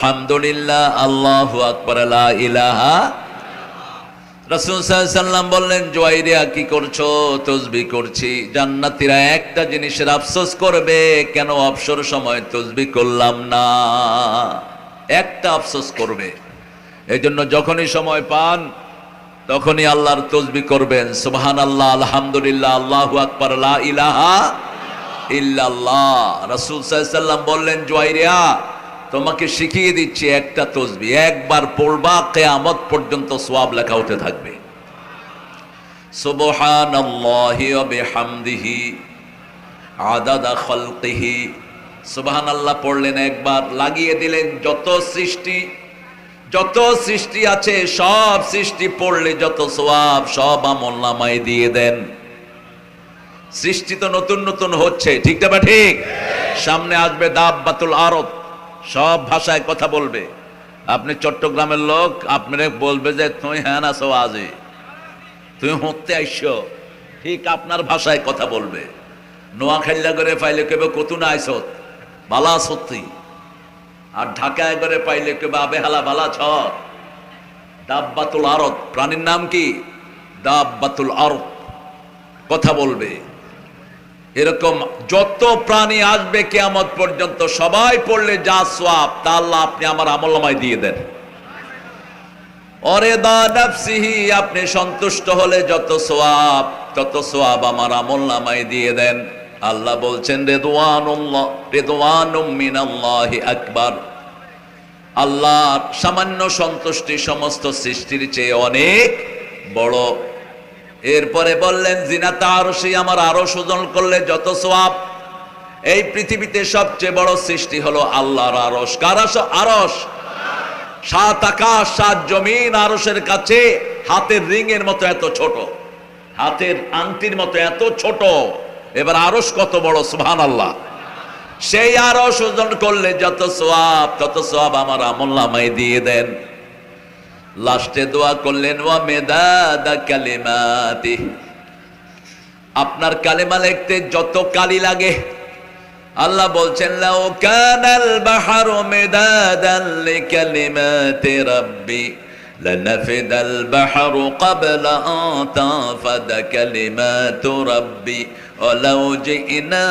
আলহামদুলিল্লাহ আল্লাহু আকবার, লা ইলাহা রাসূল সাল্লাম বললেন, জোয়াইরিয়া কি করছ? তসবি করছি। জান্নাতীরা একটা জিনিসের আফসোস করবে, কেন অবসর সময় তসবি করলাম না? একটা আফসোস করবে। এই জন্য যখনই সময় পান, তখনই আল্লাহর তসবি করবেন। সুবহান আল্লাহ আলহামদুলিল্লাহ, আল্লাহু আকবার ইলাহা ইল্লাল্লাহ। রাসূল সাল্লাম বললেন, জোয়াইরিয়া তোমাকে শিখিয়ে দিচ্ছি একটা তসবি। একবার পড়বা কেয়ামত পর্যন্ত সোয়াব লেখা উঠে থাকবে। সুবহানাল্লাহি ওয়া বিহামদিহি, আদাদা খালকিহি। সুবহানাল্লাহ পড়লেন একবার, লাগিয়ে দিলেন যত সৃষ্টি যত সৃষ্টি আছে, সব সৃষ্টি পড়লে যত সোয়াব সব আমল নামায় দিয়ে দেন। সৃষ্টি তো নতুন নতুন হচ্ছে, ঠিক না বা ঠিক? সামনে আসবে দাব বাতুল আরব সব ভাষায় কথা বলবে। আপনি চট্টগ্রামের লোক, আপনারে বলবে যে, তুই হ্যাঁ না সো আজে তুই হতে আইস। ঠিক আপনার ভাষায় কথা বলবে। নোয়াখাইলা করে পাইলে কেবে কতু না আইসত বালা সত্যি। আর ঢাকায় করে পাইলে কেবে আবেহালা বালা ছ। দাব্বাতুল আরত প্রাণীর নাম কি? দাব্বাতুল আরত কথা বলবে। এরকম যত প্রাণী আসবে কেয়ামত পর্যন্ত সবাই পড়লে যা সোয়াব তা আল্লাহ আপনি আমার আমলনামায় দিয়ে দেন। অরে নাফসিহি, আপনি সন্তুষ্ট হলে যত সোয়াব তত সোয়াব আমার আমল নামায় দিয়ে দেন। আল্লাহ বলছেন, রেদওয়ানুল্লাহ, রেদওয়ানুম মিনাল্লাহি আকবার। আল্লাহ সামান্য সন্তুষ্টি সমস্ত সৃষ্টির চেয়ে অনেক বড়। এরপরে বললেন জিনাতা আরশি আমার আরও সুজন করলে যত সোয়াব এই পৃথিবীতে সবচেয়ে বড় সৃষ্টি হলো আল্লাহর আরশ। কারাস আরশ? সাত আকাশ, সাত জমিন আরশের কাছে। হাতের রিং এর মতো এত ছোট। হাতের আংটির মতো এত ছোট। এবার আরস কত বড় সুবহান আল্লাহ সেই আরশ ওজন করলে যত সোয়াব তত সোয়াব আমার আমল নামায় দিয়ে দেন। লাস্টে দোয়া করলেন ওয়া মেদাদা কালিমাতি আপনার কালেমা লিখতে যত কালি লাগে আল্লাহ বলছেন লাউ কানাল বাহরু মিদাদান লিকালিমাতি রাব্বি لنفد البحر قبل أن تنفد كلمات ربي ولو جئنا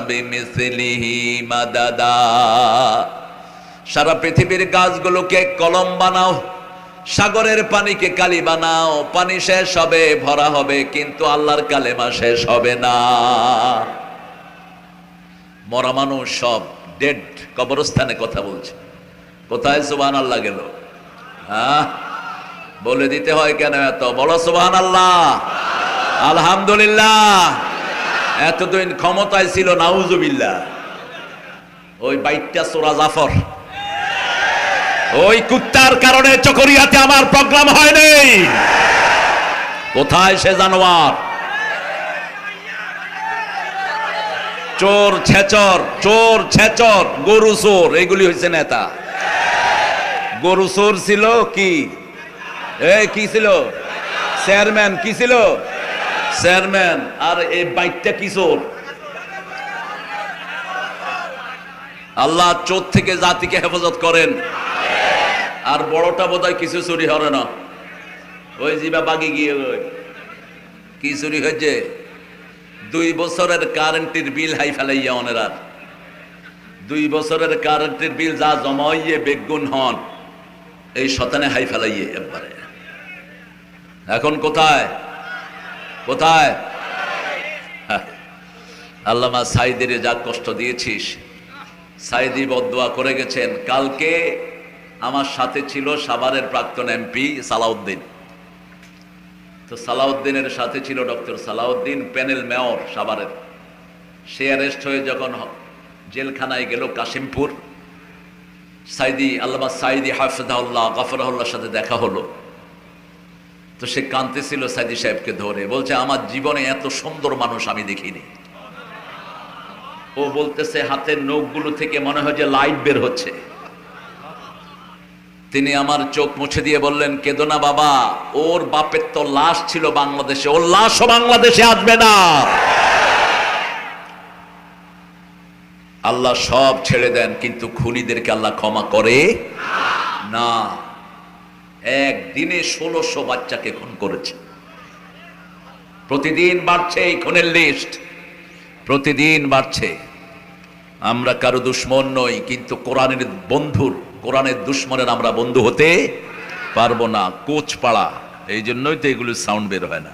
بمثله مددا সারা পৃথিবীর গাছগুলোকে কলম বানাও সাগরের পানিকে কালি বানাও, পানি শেষ হবে, ভরা হবে, কিন্তু আল্লাহর কালেমা শেষ হবে না। মরা মানুষ সব ডেড, কবরস্থানে কথা বলছে। কোথায় সুবান আল্লাহ গেল? হ্যাঁ? বলে দিতে হয় কেন এত? বলো সুবান আল্লাহ আলহামদুলিল্লাহ। এতদিন ক্ষমতায় ছিল, নাউজুবিল্লাহ। ওই বাইকটা সোরা জাফর। ওই কুত্তার কারণে চকরিয়াতে আমার প্রোগ্রাম হয় হয়নি কোথায় সে জানোয়ার? চোর, ছেচর চোর, ছেচর, গরু, চোর, এগুলি হয়েছে নেতা। গরু, চোর ছিল কি? এই কি ছিল? চেয়ারম্যান, কি ছিল? চেয়ারম্যান, আর এই বাইকটা কি চোর? আল্লাহ চোর থেকে জাতিকে হেফাজত করেন। আর বড়টা বোধ কিছু চুরি হবে না। ওই জিবা বাগি গিয়ে ওই। কি চুরি হয়েছে? দুই বছরের কারেন্টের বিল হাই ফেলাইয়া অনেরা। দুই বছরের কারেন্টের বিল যা জমাইয়ে বেগুন হন, এই শতানে হাই ফেলাইয়ে একবারে। এখন কোথায়? কোথায়? হ্যাঁ। আল্লামা সাইদের যা কষ্ট দিয়েছিস, সাইদি বদুয়া করে গেছেন। কালকে আমার সাথে ছিল সাভারের প্রাক্তন এমপি সালাউদ্দিন। তো সালাউদ্দিনের সাথে ছিল ডক্টর সালাউদ্দিন, প্যানেল মেয়র সাভারের। সে অ্যারেস্ট হয়ে যখন জেলখানায় গেল কাশিমপুর। সাইদি, আল্লামা সাইদি হাফিজাউল্লাহ গাফরাউল্লাহর সাথে দেখা হলো। তো সে কাঁদতেছিল সাইদি সাহেবকে ধরে। বলছে, আমার জীবনে এত সুন্দর মানুষ আমি দেখিনি। ও বলতেছে, হাতের নখগুলো থেকে মনে হয় যে লাইট বের হচ্ছে। তিনি আমার চোখ মুছে দিয়ে বললেন কেদনা বাবা, ওর বাপের তো লাশ ছিল বাংলাদেশে, ওর লাশও বাংলাদেশে আসবে না। আল্লাহ সব ছেড়ে দেন, কিন্তু খুনিদেরকে আল্লাহ ক্ষমা করে না। একদিনে ষোলোশো বাচ্চাকে খুন করেছে। প্রতিদিন বাড়ছে এই খুনের লিস্ট প্রতিদিন বাড়ছে। আমরা কারও দুশ্মন নই, কিন্তু কোরআনের বন্ধুর কোরআনের দুশ্মনের আমরা বন্ধু হতে পারব না কোচ পাড়া এই জন্যই তো এগুলো সাউন্ড বের হয় না।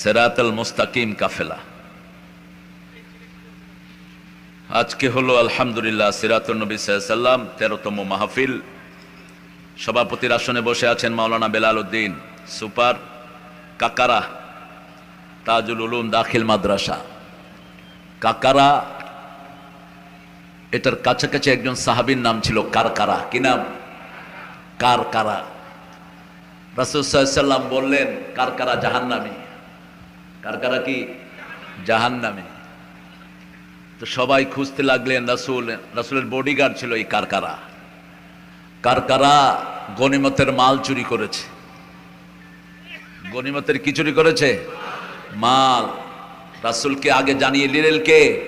সেরাতাল মুস্তাকিম কাফেলা। আজকে হলো আলহামদুলিল্লাহ সিরাতুল নবী সাল্লাম তেরোতম মাহফিল। সভাপতির আসনে বসে আছেন মাওলানা বেলাল উদ্দিন, সুপার কাকারা, তাজুল উলুম দাখিল মাদ্রাসা। কাকারা এটার কাছাকাছি একজন সাহাবীর নাম ছিল কারকারা। কি নাম? কারকারা। রাসুল সাল্লাম বললেন, কারকারা জাহান্নামী। কারকারা কি? জাহান্নামী। তো সবাই খুঁজতে লাগলেন রাসুল, রাসুলের বডিগার্ড ছিল এই কারকারা। কারকারা গনিমতের মাল চুরি করেছে। গনিমতের কি চুরি করেছে? মাল। রাসুলকে আগে জানিয়ে দিলেন কে?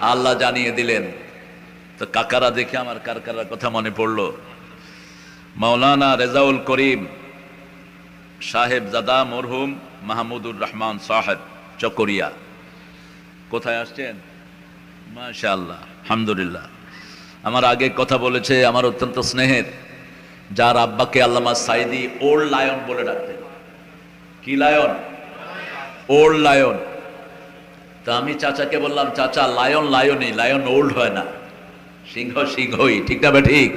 আল্লাহ জানিয়ে দিলেন। তো কাকারা দেখে আমার কারকারার কথা মনে পড়ল। মাওলানা রেজাউল করিম সাহেব জাদা মরহুম মাহমুদুর রহমান সাহেব, চকরিয়া। কোথায় আসছেন? মাশাআল্লাহ, আলহামদুলিল্লাহ। আমার আগে কথা বলেছে আমার অত্যন্ত স্নেহের, যার আব্বাকে আল্লামা সাইদি ওল্ড লায়ন বলে ডাকতেন। কি লায়ন? Old lion. তা আমি চাচাকে বললাম, চাচা, লায়ন লায়নই, লায়ন ওল্ড হয় না। সিংহ সিংহই, ঠিক না ঠিক?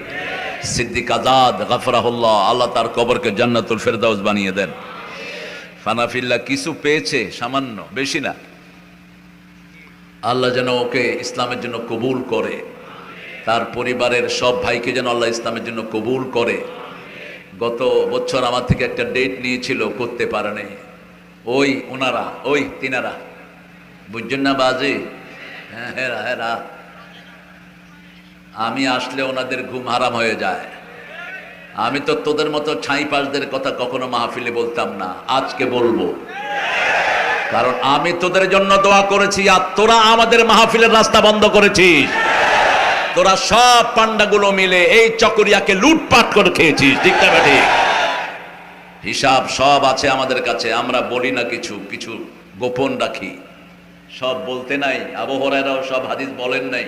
সিদ্দিক আজাদ, গাফরাহুল্লাহ, আল্লাহ তার কবরকে জান্নাতুল ফেরদাউস বানিয়ে দেন। ফানাফিল্লা কিছু পেয়েছে, সামান্য, বেশি না। আল্লাহ যেন ওকে ইসলামের জন্য কবুল করে। তার পরিবারের সব ভাইকে যেন আল্লাহ ইসলামের জন্য কবুল করে। গত বছর আমার থেকে একটা ডেট নিয়েছিল, করতে পারে নাই। ওই, ওনারা, ওই তিনারা। বুঝছেন না বাজে? হ্যাঁ হেরা হেরা। আমি আসলে ওনাদের ঘুম হারাম হয়ে যায়। আমি তো তোদের মতো ছাই পাশদের কথা কখনো মাহফিলে বলতাম না, আজকে বলব। কারণ আমি তোদের জন্য দোয়া করেছি আর তোরা আমাদের মাহফিলের রাস্তা বন্ধ করেছিস। তোরা সব পান্ডাগুলো মিলে এই চকরিয়াকে লুটপাট করে খেয়েছিস, ঠিক না ঠিক হিসাব সব আছে আমাদের কাছে, আমরা বলি না কিছু কিছু গোপন রাখি। সব বলতে নাই আবহরায়রাও সব হাদিস বলেন নাই।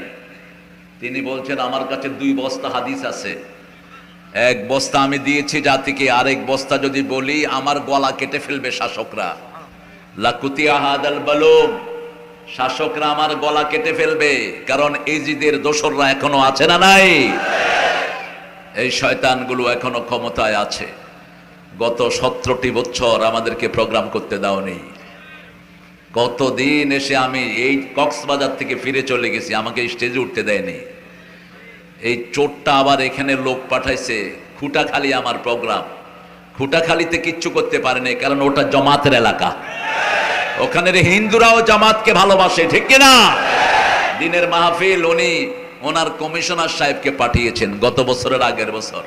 তিনি বলছেন, আমার কাছে দুই বস্তা হাদিস আছে। এক বস্তা আমি দিয়েছি জাতিকে, আরেক বস্তা যদি বলি, আমার গলা কেটে ফেলবে শাসকরা। বালুম, শাসকরা আমার গলা কেটে ফেলবে, কারণ এজিদের দোসররা এখনও আছে না নাই? এই শয়তানগুলো এখনও ক্ষমতায় আছে। গত সতেরোটি বছর আমাদেরকে প্রোগ্রাম করতে দাওনি। কতদিন এসে আমি এই কক্সবাজার থেকে ফিরে চলে গেছি, আমাকে স্টেজে উঠতে দেয়নি। এই চোরটা আবার এখানে লোক পাঠাইছে, খুঁটাখালি আমার প্রোগ্রাম খুঁটাখালিতে কিচ্ছু করতে পারেনি কারণ ওটা জমাতের এলাকা। ওখানের হিন্দুরাও জামাতকে ভালোবাসে, ঠিক কিনা দিনের মাহফিল উনি ওনার কমিশনার সাহেবকে পাঠিয়েছেন, গত বছরের আগের বছর।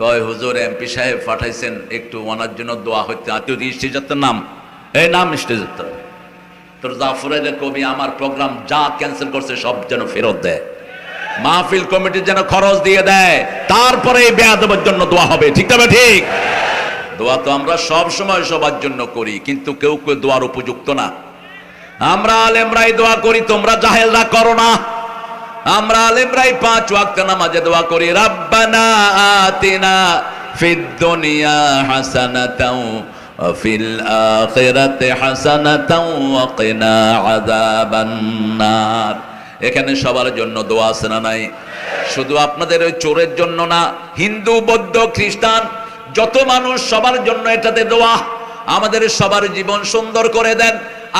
কয়, হুজুর, এমপি সাহেব পাঠাইছেন, একটু ওনার জন্য দোয়া হইতে, আত্মীয় স্টেজাতের নাম? এই নাম স্টেজাত্তর তোর জাফরের কবি আমার প্রোগ্রাম যা ক্যান্সেল করছে সব যেন ফেরত দেয়। মাহফিল কমিটি যেন খরচ দিয়ে দেয়, তারপরে এই বেয়াদবের জন্য দোয়া হবে। ঠিক তবে ঠিক? দোয়া তো আমরা সব সময় সবার জন্য করি, কিন্তু কেউ কেউ দোয়ার উপযুক্ত না। আমরা আলেমরাই দোয়া করি, তোমরা জাহেলরা করো না। আমরা আলেমরাই পাঁচ ওয়াক্ত নামাজে দোয়া করি, রাব্বানা আতিনা ফিদ দুনিয়া হাসানাতাও وفي الآخرة حسنة وقنا عذاب النار এখানে সবার জন্য দোয়া আছে না নাই শুধু আপনাদের ওই চোরের জন্য না হিন্দু বৌদ্ধ খ্রিস্টান যত মানুষ সবার জন্য এটাতে দোয়া আমাদের সবার জীবন সুন্দর করে দেন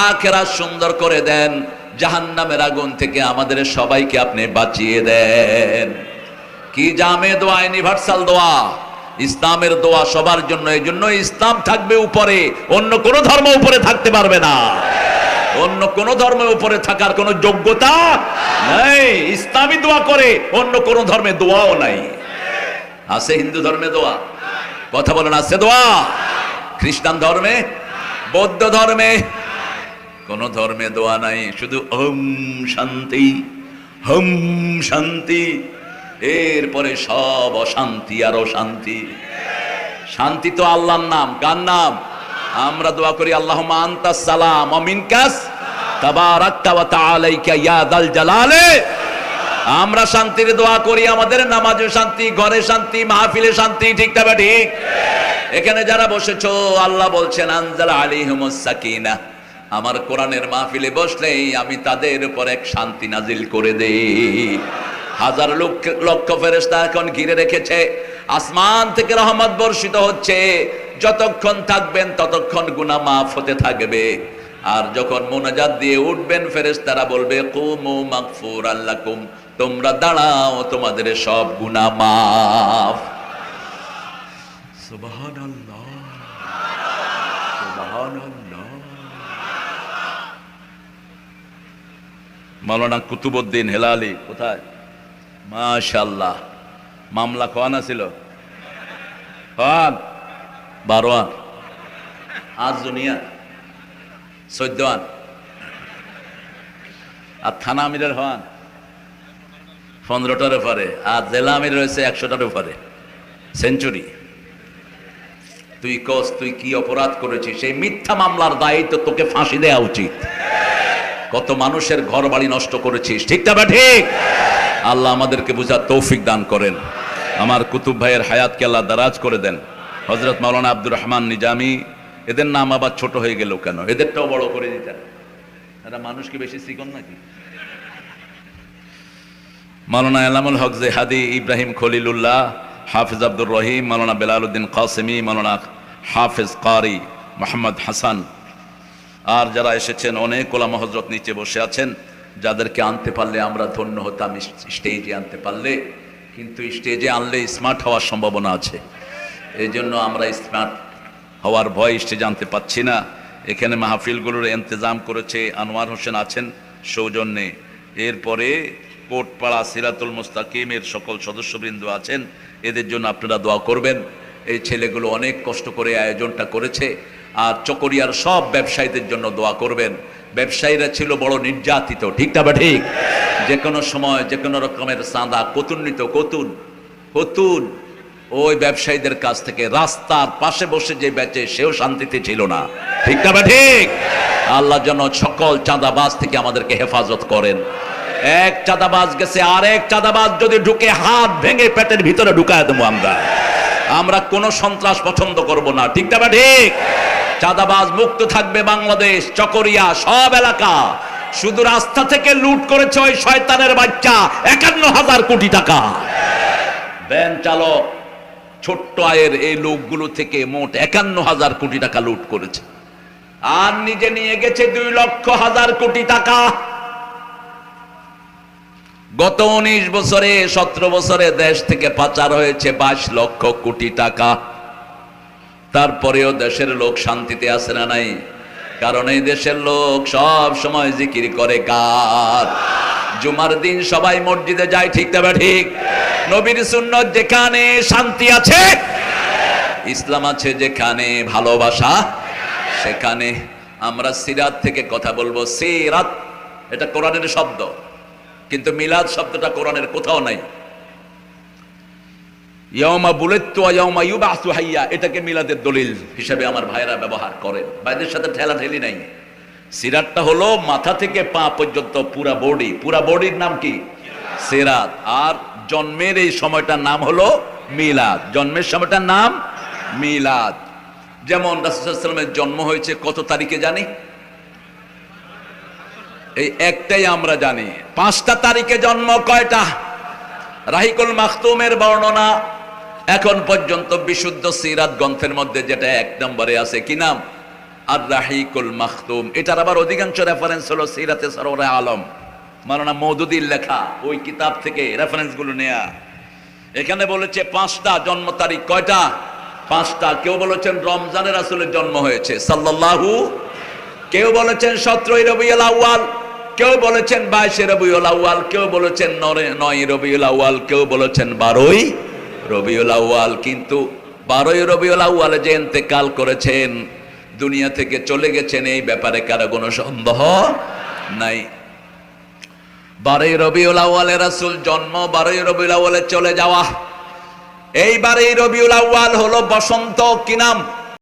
আখেরা সুন্দর করে দেন জাহান্নামের আগুন থেকে আমাদের সবাইকে আপনি বাঁচিয়ে দেন কি জামে দোয়া ইউনিভার্সাল দোয়া ইসলামের দোয়া সবার জন্য, এই জন্য ইসলাম থাকবে উপরে। অন্য কোন ধর্ম উপরে থাকতে পারবে না। অন্য কোন ধর্মের উপরে থাকার কোন যোগ্যতা নাই। ইসলামী দোয়া করে, অন্য কোন ধর্মে দোয়াও নাই। আছে হিন্দু ধর্মে দোয়া? কথা বলেন, আছে দোয়া? খ্রিস্টান ধর্মে? বৌদ্ধ ধর্মে? কোন ধর্মে দোয়া নাই। শুধু ওম শান্তি হম শান্তি। এরপরে সব অশান্তি আর অশান্তি। শান্তি তো আল্লাহর নাম। কার নাম? আমরা দোয়া করি আল্লাহ আন্তাস সালাম অমিনকাস আমরা শান্তির দোয়া করি, আমাদের নামাজে শান্তি ঘরে শান্তি, মাহফিলে শান্তি, ঠিক তবে ঠিক? এখানে যারা বসেছো, আল্লাহ বলছেন, আনজাল আলিহিমুস সাকিনা। আমার কোরআনের মাহফিলে বসলেই আমি তাদের উপর এক শান্তি নাজিল করে দেই। হাজার লক্ষ লক্ষ ফেরেস্তা এখন ঘিরে রেখেছে। আসমান থেকে রহমত বর্ষিত হচ্ছে। যতক্ষণ থাকবেন ততক্ষণ গুনাহ মাফ হতে থাকবে। আর যখন মোনাজাত দিয়ে উঠবেন, ফেরেশতারা বলবে, কুমু মাগফুর আল্লাকুম তোমরা দাঁড়াও, তোমাদের সব গুনা মাফ। মাওলানা কুতুবউদ্দিন হেলালি, কোথায়? মাশাআল্লাহ। মামলা কোয়ানা ছিল হন বারোয়ান। আজ আর থানা আমিরের হন পনেরোটার উপরে। আর জেলা আমির রয়েছে একশোটার উপরে। সেঞ্চুরি। তুই কস তুই কি অপরাধ করেছিস? সেই মিথ্যা মামলার দায়িত্ব তোকে ফাঁসি দেওয়া উচিত। কত মানুষের ঘর বাড়ি নষ্ট করেছিস। ঠিক বা ঠিক? আল্লাহ আমাদেরকে বুঝার তৌফিক দান করেন। আমার কুতুব ভাইয়ের হায়াতকে আল্লাহ দারাজ করে দেন। হজরত মাওলানা আব্দুর রহমান নিজামি, এদের নাম আবার ছোট হয়ে গেল কেন? এদেরটাও বড় করে দিতেন। এরা মানুষ কি বেশি শিকন নাকি? মাওলানা এলামুল হক জেহাদি, ইব্রাহিম খলিলুল্লাহ, হাফিজ আব্দুর রহিম, মাওলানা বেলাল উদ্দিন কাসেমি, মাওলানা হাফিজ কারি মোহাম্মদ হাসান। আর যারা এসেছেন, অনেক ওলামা হজরত নিচে বসে আছেন। যাদেরকে আনতে পারলে আমরা ধন্য হতাম স্টেজে আনতে পারলে, কিন্তু স্টেজে আনলে স্মার্ট হওয়ার সম্ভাবনা আছে। এই জন্য আমরা স্মার্ট হওয়ার ভয় স্টেজে আনতে পাচ্ছি না। এখানে মাহফিলগুলোর ইন্তজাম করেছে আনোয়ার হোসেন আছেন সৌজন্যে। এরপরে কোটপাড়া সিরাতুল মুস্তাকিমের সকল সদস্যবৃন্দ আছেন, এদের জন্য আপনারা দোয়া করবেন। এই ছেলেগুলো অনেক কষ্ট করে আয়োজনটা করেছে, আর চকরিয়ার সব ব্যবসায়ীদের জন্য দোয়া করবেন। ব্যবসায়ীরা ছিল বড় নির্যাতিত, ঠিক না বা ঠিক? যে কোনো সময়, যে কোনো রকমের চাঁদা কতুন্নিত কতুন কতুন। ওই ব্যবসায়ীদের কাছ থেকে রাস্তার পাশে বসে যে বেচে, সেও শান্তিতে ছিল না, ঠিক না বা ঠিক? আল্লাহ যেন সকল চাঁদাবাজ থেকে আমাদেরকে হেফাজত করেন। এক চাঁদাবাজ গেছে আর এক চাঁদাবাজ যদি ঢুকে, হাত ভেঙে পেটের ভিতরে ঢুকায় দেবো আমরা। আমরা কোনো সন্ত্রাস পছন্দ করব না। ঠিক না ঠিক? চাঁদাবাজ মুক্ত থাকবে বাংলাদেশ, চকরিয়া, সব এলাকা। শুধু রাস্তা থেকে লুট করেছে ওই শয়তানের বাচ্চা, একান্ন হাজার কোটি টাকা। ভ্যান চালক, ছোট্ট আয়ের এই লোকগুলো থেকে মোট একান্ন হাজার কোটি টাকা লুট করেছে। আর নিজে নিয়ে গেছে দুই লক্ষ হাজার কোটি টাকা। গত উনিশ বছরে, সতেরো বছরে দেশ থেকে পাচার হয়েছে বাইশ লক্ষ কোটি টাকা। তারপরেও দেশের লোক শান্তিতে আসে না নাই? কারণ এই দেশের লোক সব সময় জিকির করে কার? জুমার দিন সবাই মসজিদে যায়, ঠিক তবে ঠিক? নবীর সুন্নত যেখানে শান্তি আছে, ইসলাম আছে যেখানে ভালোবাসা, সেখানে আমরা সিরাত থেকে কথা বলব। সিরাত, এটা কোরআনের শব্দ। কিন্তু মিলাদ শব্দটা কোরআনের কোথাও নাই। ইয়মা বুলেত্তু ইয়মা ইউবাসু হাইয়া, এটাকে মিলাদের দলিল হিসেবে আমার ভাইরা ব্যবহার করেন। ভাইদের সাথে ঠেলা ঠেলি নাই। সিরাতটা হলো মাথা থেকে পা পর্যন্ত পুরা বডি। পুরা বডির নাম কি? সিরাত। আর জন্মের এই সময়টার নাম হলো মিলাদ। জন্মের সময়টার নাম মিলাদ। যেমন রাসুলের জন্ম হয়েছে কত তারিখে জানি? এই একটাই আমরা জানি। পাঁচটা তারিখে জন্ম কয়টা? রাহিকুল মাখতুমের বর্ণনা এখন পর্যন্ত বিশুদ্ধ সিরাত গ্রন্থের মধ্যে যেটা এক নম্বরে আছে। কি নাম? আর রাহিকুল মাখতুম। এটার আবার অধিকাংশ রেফারেন্স হলো সিরাতে সরোরে আলম। মারানা মৌদুদির লেখা, ওই কিতাব থেকে রেফারেন্সগুলো নেয়া। এখানে বলেছে পাঁচটা জন্ম তারিখ কয়টা? পাঁচটা। কেউ বলেছেন রমজানের আসলে জন্ম হয়েছে। সাল্লাল্লাহু, কেউ বলেছেন সতেরোই রবিউল আউয়াল। কেউ বলেছেন বাইশে রবিউল আউয়াল, কেউ বলেছেন নরে- নয় রবিউল আউয়াল, কেউ বলেছেন বারোই রবিউল আউয়াল। কিন্তু বারোই রবিউল আউয়ালে যে ইন্তেকাল করেছেন, দুনিয়া থেকে চলে গেছেন, এই ব্যাপারে কারও কোনো সন্দেহ নাই। বারোই রবিউল আউ্বালে রাসূল জন্ম, বারোই রবিউল আউ্বালে চলে যাওয়া। এই রবিউল আউ্বাল হলো বসন্ত কি নাম?